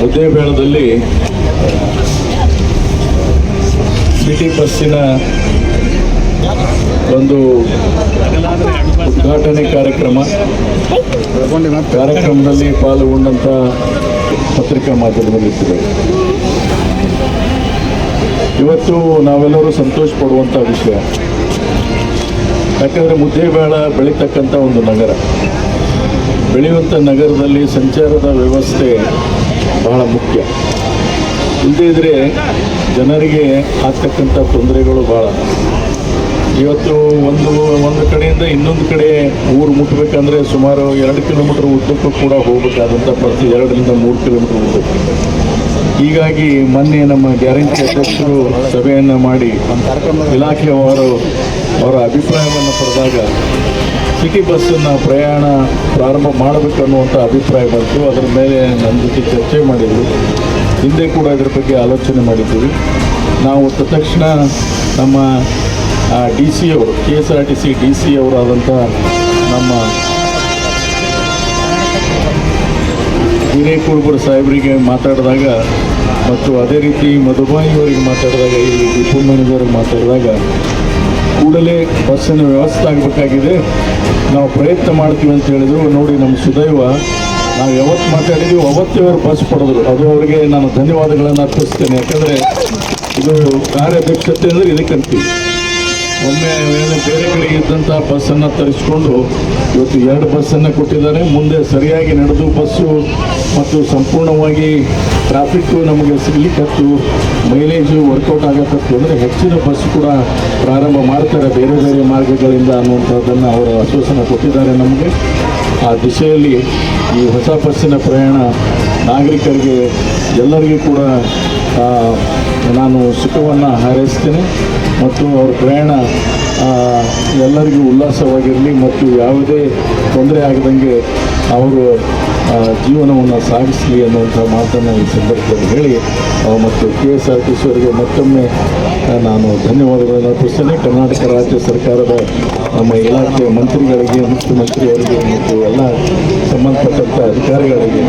ಮುದ್ದೇಬೇಳದಲ್ಲಿ city ಬಸ್ಸಿನ ಒಂದು ಉದ್ಘಾಟನೆ ಕಾರ್ಯಕ್ರಮ. ಕಾರ್ಯಕ್ರಮದಲ್ಲಿ ಪಾಲ್ಗೊಂಡಂಥ ಪತ್ರಿಕಾ ಮಾಧ್ಯಮದಲ್ಲಿರ್ತದೆ ಇವತ್ತು ನಾವೆಲ್ಲರೂ ಸಂತೋಷ ಪಡುವಂಥ ವಿಷಯ. ಯಾಕಂದರೆ ಮುದ್ದೇಬೇಳ ಬೆಳೀತಕ್ಕಂಥ ಒಂದು ನಗರ. ಬೆಳೆಯುವಂಥ ನಗರದಲ್ಲಿ ಸಂಚಾರದ ವ್ಯವಸ್ಥೆ ಬಹಳ ಮುಖ್ಯ. ಇಲ್ಲದೇ ಇದ್ದರೆ ಜನರಿಗೆ ಆಗ್ತಕ್ಕಂಥ ತೊಂದರೆಗಳು ಭಾಳ ಇವತ್ತು ಒಂದು ಒಂದು ಕಡೆಯಿಂದ ಇನ್ನೊಂದು ಕಡೆ ಊರು ಮುಟ್ಟಬೇಕಂದ್ರೆ ಸುಮಾರು ಎರಡು ಕಿಲೋಮೀಟರ್ ಉದ್ದಕ್ಕೂ ಕೂಡ ಹೋಗಬೇಕಾದಂಥ ಪ್ರತಿ ಎರಡರಿಂದ ಮೂರು ಕಿಲೋಮೀಟರ್ ಉದ್ದಕ್ಕೆ. ಹೀಗಾಗಿ ಮೊನ್ನೆ ನಮ್ಮ ಗ್ಯಾರಂಟಿ ಅಧ್ಯಕ್ಷರು ಸಭೆಯನ್ನು ಮಾಡಿ ಇಲಾಖೆಯವರು ಅವರ ಅಭಿಪ್ರಾಯವನ್ನು ಪಡೆದಾಗ ಸಿಟಿ ಬಸ್ಸನ್ನು ಪ್ರಯಾಣ ಪ್ರಾರಂಭ ಮಾಡಬೇಕು ಅನ್ನುವಂಥ ಅಭಿಪ್ರಾಯ ಬಂತು. ಅದರ ಮೇಲೆ ನನ್ನ ಜೊತೆ ಚರ್ಚೆ ಮಾಡಿದರು ಹಿಂದೆ ಕೂಡ ಇದರ ಬಗ್ಗೆ ಆಲೋಚನೆ ಮಾಡಿದ್ದೀವಿ ನಾವು ತಕ್ಷಣ ನಮ್ಮ ಡಿ ಸಿ ಅವರು K S R T C D C ಅವರಾದಂಥ ನಮ್ಮ ವಿನಯ್ ಕುರುಬರು ಸಾಹೇಬರಿಗೆ ಮಾತಾಡಿದಾಗ ಮತ್ತು ಅದೇ ರೀತಿ ಮಧುಬಾಯಿ ಅವರಿಗೆ ಮಾತಾಡಿದಾಗ ಇಲ್ಲಿ ಡಿಪೋ ಮ್ಯಾನೇಜರ್ಗೆ ಮಾತಾಡಿದಾಗ ಕೂಡಲೇ ಬಸ್ಸಿನ ವ್ಯವಸ್ಥೆ ಆಗಬೇಕಾಗಿದೆ. ನಾವು ಪ್ರಯತ್ನ ಮಾಡ್ತೀವಿ ಅಂತ ಹೇಳಿದ್ರು. ನೋಡಿ, ನಮ್ಮ ಸುದೈವ, ನಾವು ಯಾವತ್ತು ಮಾತಾಡಿದ್ವಿ ಅವತ್ತೇ ಅವರು ಬಸ್ ಪಡೆದ್ರು. ಅದು ಅವರಿಗೆ ನಾನು ಧನ್ಯವಾದಗಳನ್ನು ಅರ್ಪಿಸ್ತೇನೆ. ಯಾಕಂದರೆ ಇದು ಕಾರ್ಯಾಧ್ಯಕ್ಷತೆ ಅಂದರೆ ಇದಕ್ಕಂತೀವಿ ಒಮ್ಮೆ ಬೇರೆ ಕಡೆ ಇದ್ದಂಥ ಬಸ್ಸನ್ನು ತರಿಸ್ಕೊಂಡು ಇವತ್ತು ಎರಡು ಬಸ್ಸನ್ನು ಕೊಟ್ಟಿದ್ದಾರೆ. ಮುಂದೆ ಸರಿಯಾಗಿ ನಡೆದು ಬಸ್ಸು ಮತ್ತು ಸಂಪೂರ್ಣವಾಗಿ ಟ್ರಾಫಿಕ್ಕು ನಮಗೆ ಸಿಗ್ಲಿಕ್ಕತ್ತು ಮೈಲೇಜು ವರ್ಕೌಟ್ ಆಗತ್ತತ್ತು ಅಂದರೆ ಹೆಚ್ಚಿನ ಬಸ್ ಕೂಡ ಪ್ರಾರಂಭ ಮಾಡ್ತಾರೆ ಬೇರೆ ಬೇರೆ ಮಾರ್ಗಗಳಿಂದ ಅನ್ನುವಂಥದ್ದನ್ನು ಅವರು ಆಶ್ವಾಸನೆ ಕೊಟ್ಟಿದ್ದಾರೆ ನಮಗೆ. ಆ ದಿಶೆಯಲ್ಲಿ ಈ ಹೊಸ ಬಸ್ಸಿನ ಪ್ರಯಾಣ ನಾಗರಿಕರಿಗೆ ಎಲ್ಲರಿಗೂ ಕೂಡ ನಾನು ಸುಖವನ್ನು ಹಾರೈಸ್ತೇನೆ ಮತ್ತು ಅವ್ರ ಪ್ರಯಾಣ ಎಲ್ಲರಿಗೂ ಉಲ್ಲಾಸವಾಗಿರಲಿ ಮತ್ತು ಯಾವುದೇ ತೊಂದರೆ ಆಗದಂಗೆ ಅವರು ಜೀವನವನ್ನು ಸಾಗಿಸಲಿ ಅನ್ನುವಂಥ ಮಾತನ್ನು ಈ ಸಂದರ್ಭದಲ್ಲಿ ಹೇಳಿ ಮತ್ತು K S R T C ಅವರಿಗೆ ಮತ್ತೊಮ್ಮೆ ನಾನು ಧನ್ಯವಾದಗಳನ್ನು ಅರ್ಪಿಸ್ತೇನೆ ಕರ್ನಾಟಕ ರಾಜ್ಯ ಸರ್ಕಾರದ ನಮ್ಮ ಇಲಾಖೆಯ ಮಂತ್ರಿಗಳಿಗೆ, ಮುಖ್ಯಮಂತ್ರಿಯವರಿಗೆ ಮತ್ತು ಎಲ್ಲ ಸಂಬಂಧಪಟ್ಟಂಥ ಅಧಿಕಾರಿಗಳಿಗೆ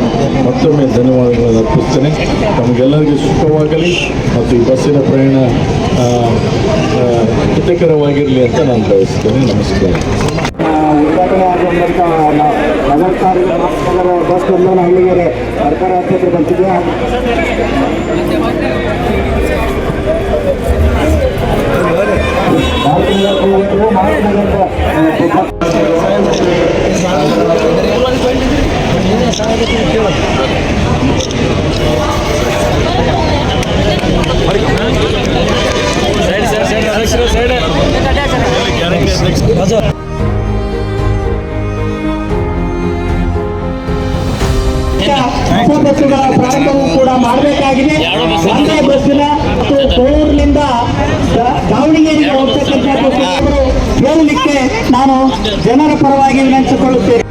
ಮತ್ತೊಮ್ಮೆ ಧನ್ಯವಾದಗಳನ್ನು ಅರ್ಪಿಸ್ತೇನೆ ನಮಗೆಲ್ಲರಿಗೂ ಸುಖವಾಗಲಿ ಮತ್ತು ಈ ಬಸ್ಸಿನ ಪ್ರಯಾಣ ಹಿತಕರವಾಗಿರಲಿ ಅಂತ ನಾನು ಬಯಸ್ತೇನೆ. ನಮಸ್ಕಾರ. ಉದ್ಘಾಟನೆ ಬಸ್ ಒಂದು ಹಳ್ಳಿಗೆರೆ ಸರ್ಕಾರ ಆಸ್ಪತ್ರೆ ಸೈಡ್ ಹೊಸ ಬಸ್ಸುಗಳ ಪ್ರಾರಂಭವೂ ಕೂಡ ಮಾಡಬೇಕಾಗಿದೆ. ಒಂದೇ ಬಸ್ಸಿನ ಮತ್ತು ದಾವಣಗೆರೆಗೆ ಹೋಗ್ತಕ್ಕಂಥ ಹೇಳಲಿಕ್ಕೆ ನಾನು ಜನರ ಪರವಾಗಿ ವಿನಂತಿಸಿಕೊಳ್ಳುತ್ತೇನೆ.